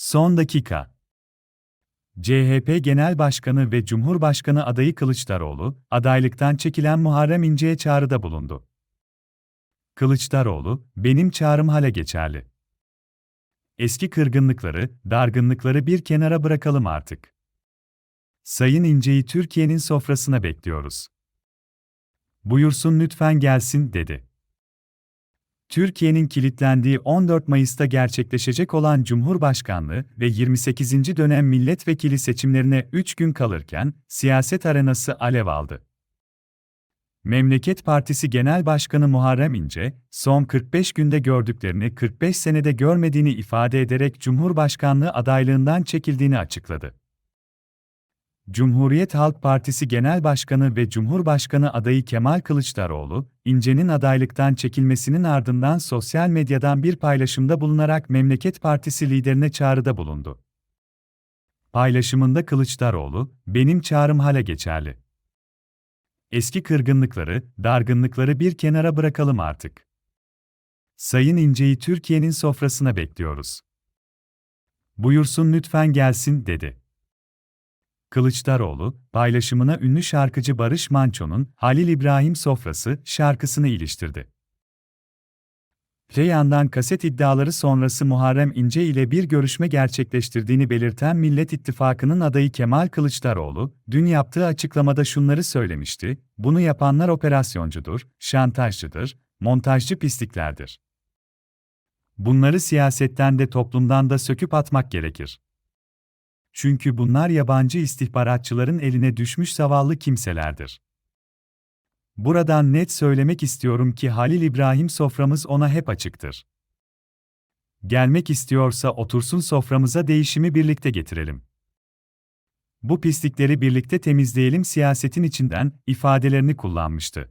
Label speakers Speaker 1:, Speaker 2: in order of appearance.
Speaker 1: Son dakika. CHP Genel Başkanı ve Cumhurbaşkanı adayı Kılıçdaroğlu, adaylıktan çekilen Muharrem İnce'ye çağrıda bulundu. Kılıçdaroğlu, benim çağrım hale geçerli. Eski kırgınlıkları, dargınlıkları bir kenara bırakalım artık. Sayın İnce'yi Türkiye'nin sofrasına bekliyoruz. Buyursun lütfen gelsin, dedi. Türkiye'nin kilitlendiği 14 Mayıs'ta gerçekleşecek olan Cumhurbaşkanlığı ve 28. dönem milletvekili seçimlerine 3 gün kalırken siyaset arenası alev aldı. Memleket Partisi Genel Başkanı Muharrem İnce, son 45 günde gördüklerini 45 senede görmediğini ifade ederek Cumhurbaşkanlığı adaylığından çekildiğini açıkladı. Cumhuriyet Halk Partisi Genel Başkanı ve Cumhurbaşkanı adayı Kemal Kılıçdaroğlu, İnce'nin adaylıktan çekilmesinin ardından sosyal medyadan bir paylaşımda bulunarak Memleket Partisi liderine çağrıda bulundu. Paylaşımında Kılıçdaroğlu, benim çağrım hale geçerli. Eski kırgınlıkları, dargınlıkları bir kenara bırakalım artık. Sayın İnce'yi Türkiye'nin sofrasına bekliyoruz. Buyursun lütfen gelsin, dedi. Kılıçdaroğlu, paylaşımına ünlü şarkıcı Barış Manço'nun Halil İbrahim Sofrası şarkısını iliştirdi. Öte kaset iddiaları sonrası Muharrem İnce ile bir görüşme gerçekleştirdiğini belirten Millet İttifakı'nın adayı Kemal Kılıçdaroğlu, dün yaptığı açıklamada şunları söylemişti, bunu yapanlar operasyoncudur, şantajcıdır, montajcı pisliklerdir. Bunları siyasetten de toplumdan da söküp atmak gerekir. Çünkü bunlar yabancı istihbaratçıların eline düşmüş zavallı kimselerdir. Buradan net söylemek istiyorum ki Halil İbrahim soframız ona hep açıktır. Gelmek istiyorsa otursun soframıza değişimi birlikte getirelim. Bu pislikleri birlikte temizleyelim siyasetin içinden ifadelerini kullanmıştı.